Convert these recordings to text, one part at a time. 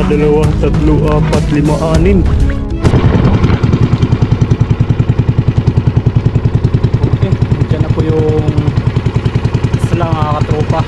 isa, dalawa, tatlo, apat, lima, anim. Okay, dyan na po yung isla mga katropa.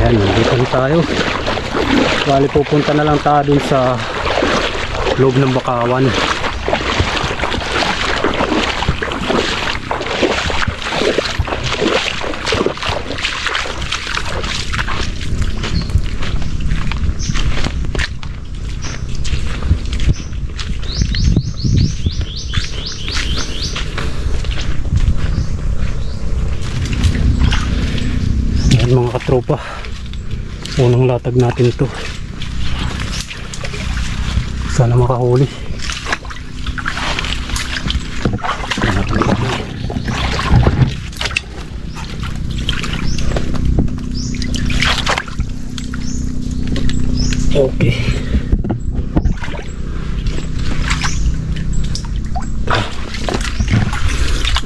Ayan, nandito na tayo. Bali pupunta na lang tayo dun sa loob ng Bakawan. Ayan mga katropa. Unang latag natin ito. Sana makahuli. Okay.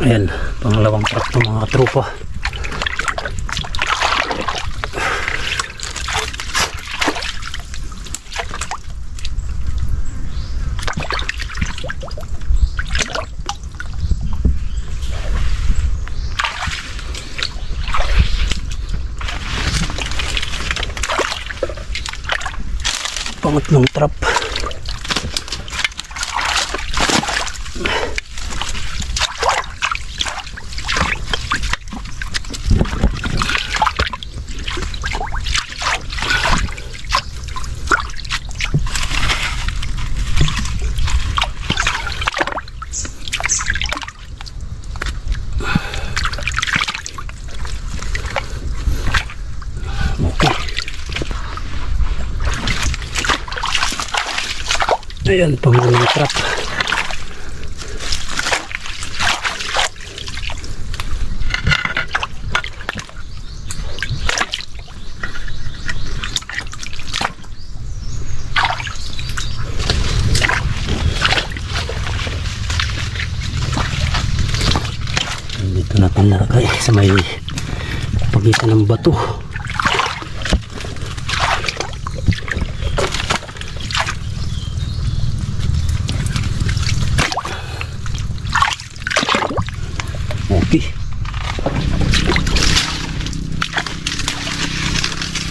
Ayan, pangalawang truck ng mga tropa. Pangatlong trap Ayan, pangulang trap. Dito natin nalagay sa may pagitan ng bato. Okay.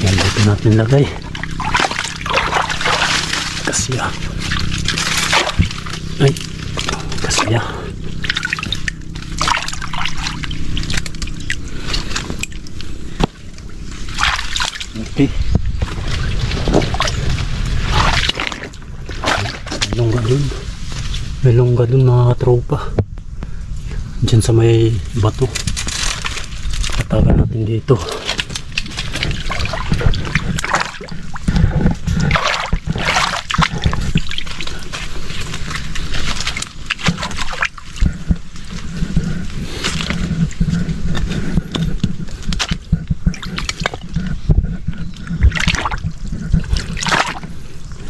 Yan dito natin lagay. Kasya. Ay. Kasya. Okay. May longga dun. May longga dun mga katropa. Diyan sa may bato. Patagan natin dito.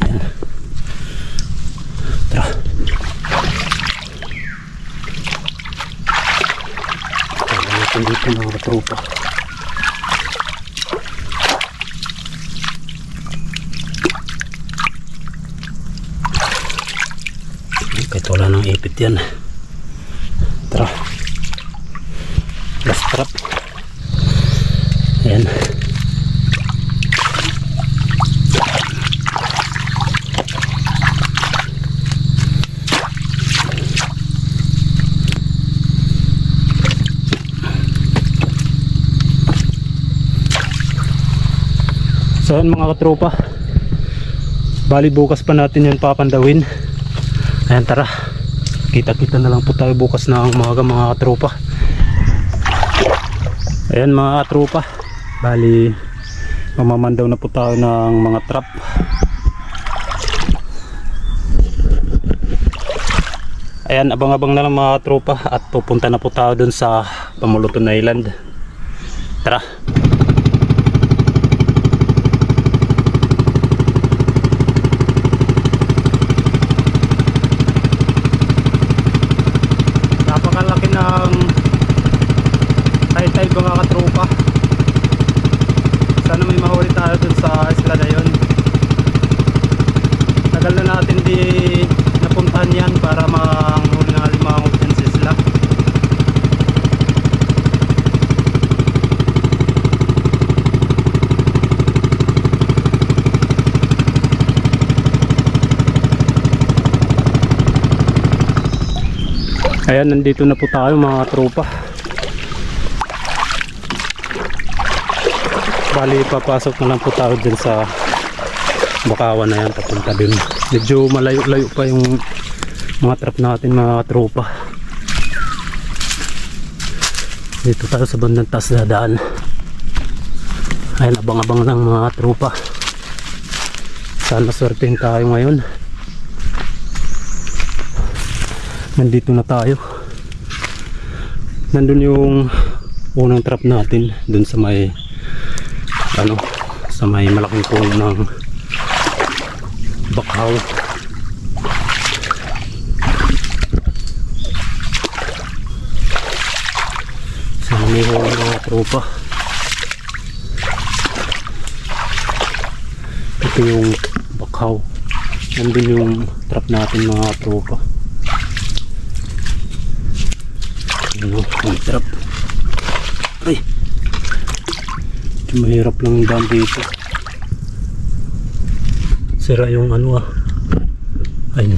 Ayan. Tara. Tagal natin dito mga katropa. Kahit wala nang ipit yan. Tara. Last trap. Ayan. So yan mga katropa Bali bukas pa natin yan papandawin Ayan tara Kita kita na lang po tayo bukas ng mga mga katropa Ayan mga katropa Bali Mamamandaw na po tayo ng mga trap Ayan, abang-abang na lang mga tropa at pupunta na po tayo dun sa Pamuluton Island. Tara. Napakalaki ng high tide mga katropa. Sana may mahuli tayo dun sa isla na yun. Tagal na natin di napuntahan yan para manghuli ng alimango dyan sa isla. Ayan, nandito na po tayo mga tropa. Bali, papasok na lang po tayo dyan sa Bakawan na yan, papunta dun. Medyo malayo-layo pa yung mga trap natin mga tropa. Dito tayo sa bandang taas dadaan. Ayan, abang-abang lang mga tropa. Sana swertein tayo ngayon. Nandito na tayo. Nandun yung unang trap natin dun sa may ano sa may malaking puno ng bakhaw. Sa may huli mga tropa. Ito yung bakhaw. Nandun yung trap natin mga tropa ano, trap ay. Mahirap lang ang daan dito. Sira yung ano ah. Ay no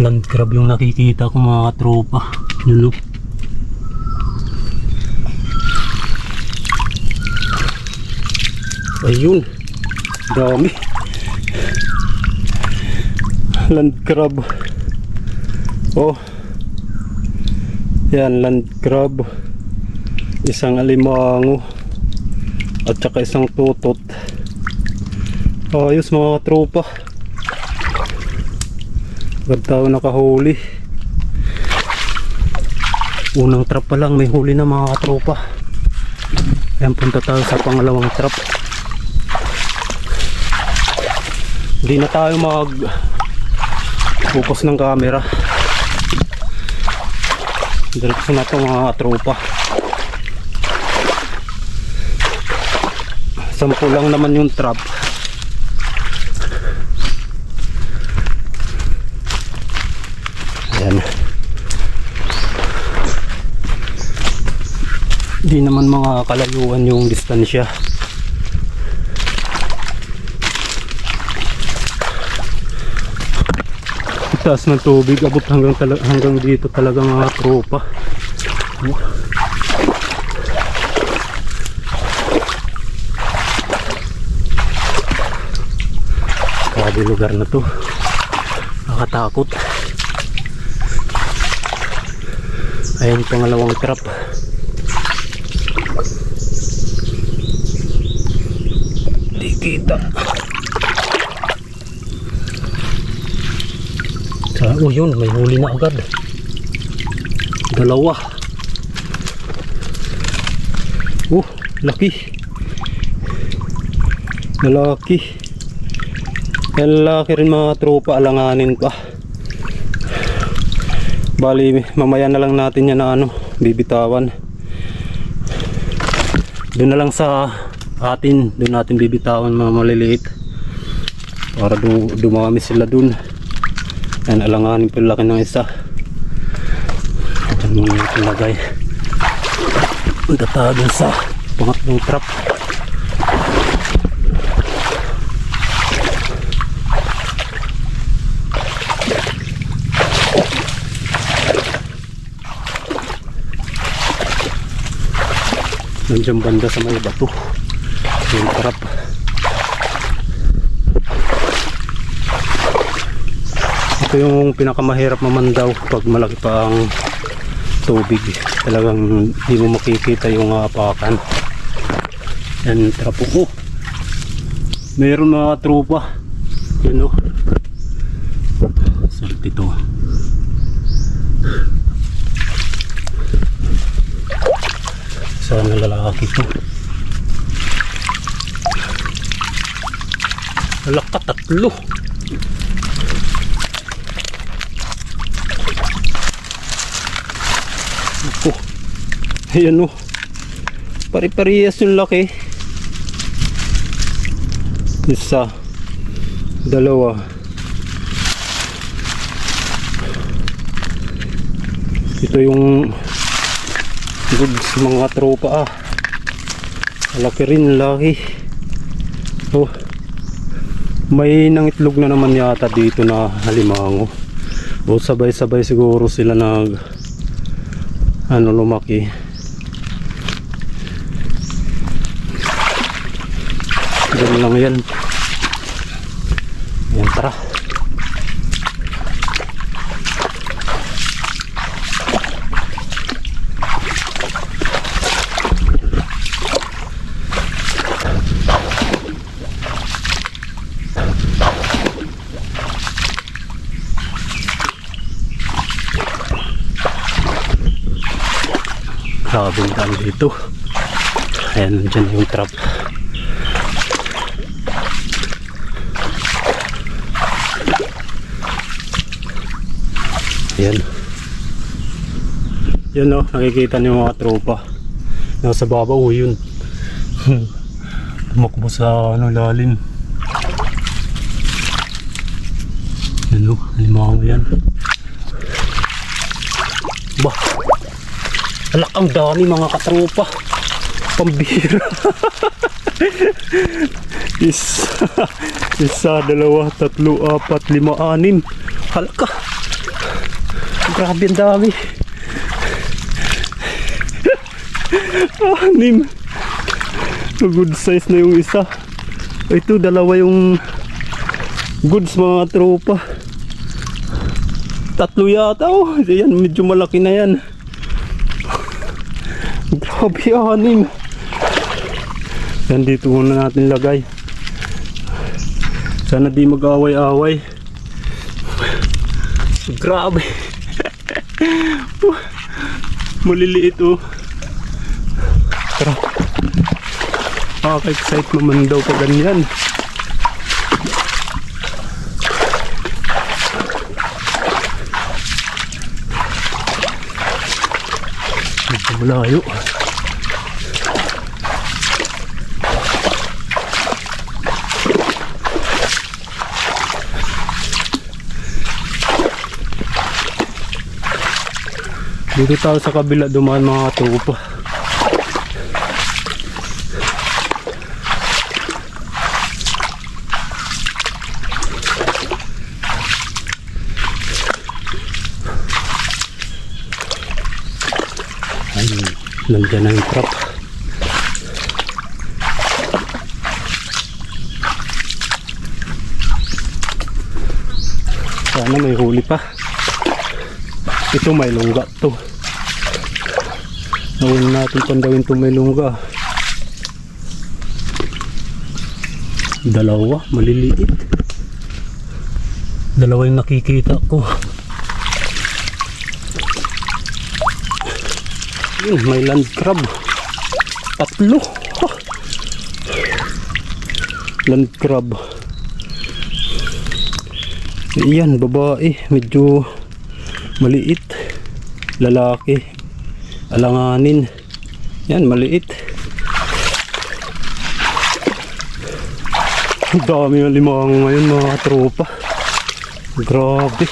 land crab yung nakikita ko mga tropa. Yun ayun. Dami. Land crab oh yan, land crab. Isang alimango. At saka isang tutot. Ayos mga tropa. Agad tayo nakahuli. Unang trap pa lang, may huli na mga tropa. Ayan, punta tayo sa pangalawang trap. Hindi na tayo mag focus ng camera diretso na to mga tropa. Sampu lang naman yung trap. Ayan. Di naman mga kalayuan yung distansya taas ng tubig abot hanggang hanggang dito talaga mga tropa. Oh. grabe lugar na to. Nakatakot. Ayun pangalawang trap. Di kita Sa, oh yun, may huli na agad. Dalawa. Oh, laki. Malaki. Yan laki rin mga tropa, alanganin pa. Bali, mamaya na lang natin yan na ano, bibitawan. Doon na lang sa atin, doon natin bibitawan mga maliliit. Para du dumami sila doon. Yan, alanganin yung laki ng isa. Diyan muna natin lagay. Punta tayo dun sa pangatlong trap. Nandiyan banda sa may bato. Yung trap. ito yung pinakamahirap naman daw pag malaki pa ang tubig. Talagang hindi mo makikita yung ah, apakan uh, yan trapo ko oh! meron mga tropa. Yun o oh. salt ito sana lalaki ito lalaka tatlo. Ayan o. Pari-parehas yung laki. Isa. Dalawa. Ito yung goods mga tropa ah. Laki rin, laki. Oh. May nangitlog na naman yata dito na halimango. O sabay-sabay siguro sila nag ano lumaki. Ganun lang yan. Yan tara. Grabe ang dito. Ayan, dyan yung trap. Ayan. Yan o, nakikita niyo mga tropa. Nasa babaw yun. Tumakbo sa ano, lalim. Yan o, limango yan. Bah, Alak ang dami mga katropa. Pambira. isa, isa, dalawa, tatlo, apat, lima, anim. Halaka. Grabe ang dami. anim. Good size na yung isa. Ito, dalawa yung goods mga tropa. Tatlo yata. Oh, yan, medyo malaki na yan. Grabe anim. Yan dito muna natin lagay. Sana di mag-away-away. Grabe. Maliliit oh. Tara. Nakaka-excite naman daw pa ganyan. Medyo malayo. Dito tayo sa kabila dumaan mga tropa. Ay, nandiyan na yung trap. Sana may huli pa. Ito may lungga to. Nawin natin pandawin to may lungga. Dalawa, maliliit. Dalawa yung nakikita ko. Yun, may land crab. Tatlo. Ha! Land crab. Iyan, babae. Medyo maliit. Lalaki. Alanganin. Yan, maliit. Dami ng limango ngayon mga tropa. Grabe.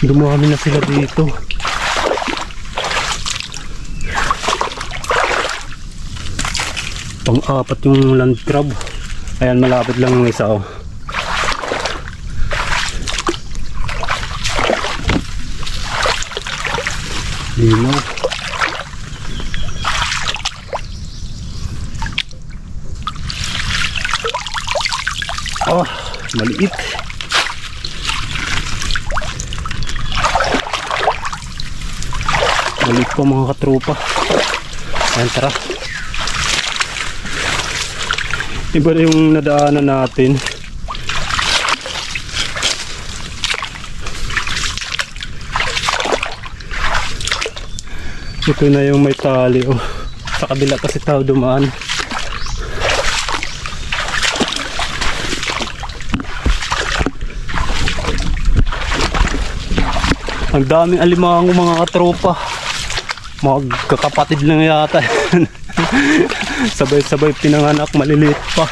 Dumami na sila dito. Pang-apat yung land crab. Ayan, malapit lang yung isa oh. Linaw. Oh, maliit. Maliit pa mga katropa. Ayan, tara. Iba na yung nadaanan natin. Ito na yung may tali oh. Sa kabila kasi tao dumaan. Ang daming alimango mga katropa. Magkakapatid lang yata. yan. Sabay-sabay pinanganak maliliit pa.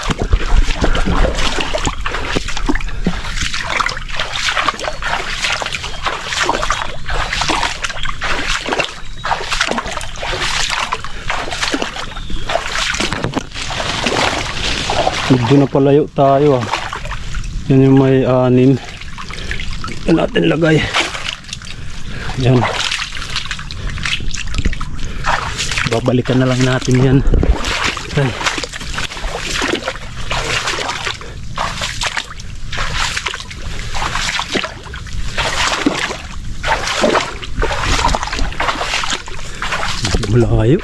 Medyo na palayo tayo ah. Yan yung may anim. Yan natin lagay. Yan. Babalikan na lang natin yan. Ay. Malayo.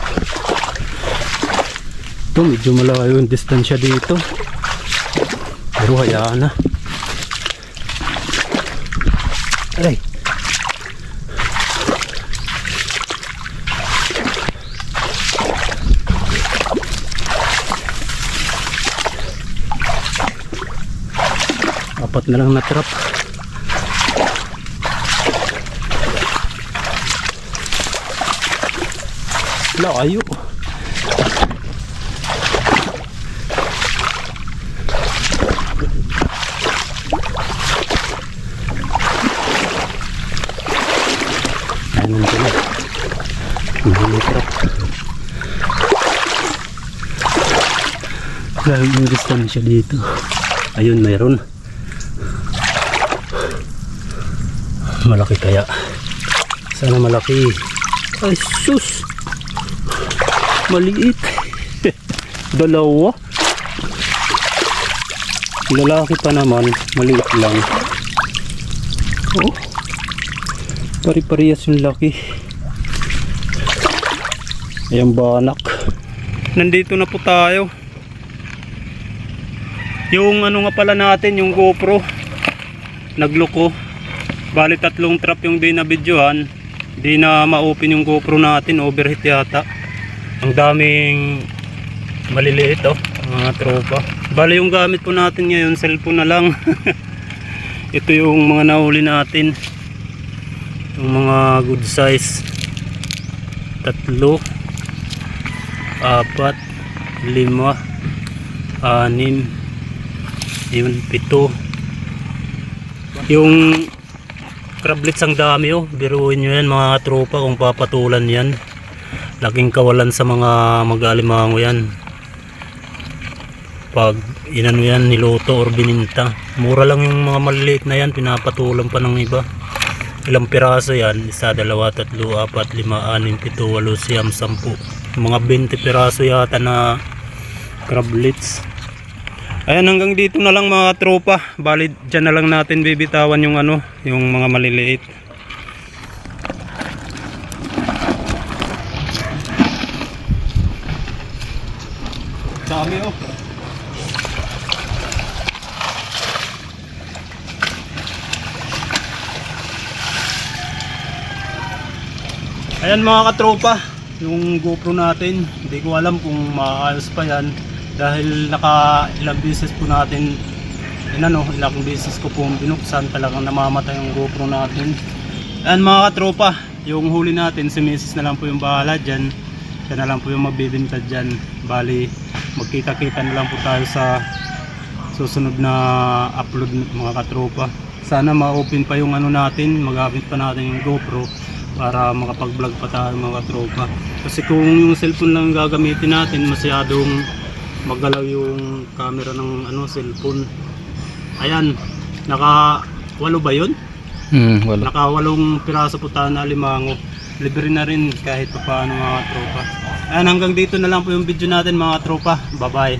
Ito medyo malayo yung distansya dito. Pero hayaan na. Aray. Apat na lang na trap. Layo. Ay, nandun na. Nandun yung trap. Dahil yung distansya dito. Ayun, mayroon. Malaki kaya. Sana malaki. Ay, sus! Maliit. Dalawa. Lalaki pa naman. Maliit lang. Oh. Pari-parehas yung laki. Ayan banak. Nandito na po tayo. Yung ano nga pala natin, yung GoPro. Nagloko. Bali tatlong trap yung di na videohan. Di na ma-open yung GoPro natin. Overheat yata. Ang daming maliliit oh. Mga tropa. Bali yung gamit po natin ngayon, cellphone na lang. Ito yung mga nahuli natin. Yung mga good size. Tatlo. Apat. Lima. Anim. Yun, pito. Yung crablets ang dami oh. Biruin nyo yan mga tropa kung papatulan yan. Laking kawalan sa mga mag-alimango yan. Pag inano yan, niluto or bininta. Mura lang yung mga maliliit na yan, pinapatulan pa ng iba. Ilang piraso yan? Isa, dalawa, tatlo, apat, lima, anim, pito, walo, siyam, sampu. Mga 20 piraso yata na crablets. Ayan hanggang dito na lang mga tropa. Bali dyan na lang natin bibitawan yung ano, yung mga maliliit. Dami oh. Ayan mga katropa, yung GoPro natin, hindi ko alam kung maayos pa yan dahil naka ilang beses po natin inano, ilang beses ko po binuksan talagang namamatay yung GoPro natin. Ayan mga katropa, yung huli natin, si Mrs. na lang po yung bahala dyan. Siya na lang po yung magbibinta dyan. Bali, magkita-kita na lang po tayo sa susunod na upload mga katropa. Sana ma-open pa yung ano natin, magamit pa natin yung GoPro para makapag-vlog pa tayo mga katropa. Kasi kung yung cellphone lang gagamitin natin, masyadong magalaw yung camera ng ano cellphone. Ayan, naka walo ba yun? Hmm, wala. Naka walong piraso po tayo na alimango. Libre na rin kahit pa paano mga tropa. Ayan, hanggang dito na lang po yung video natin mga tropa. Bye bye.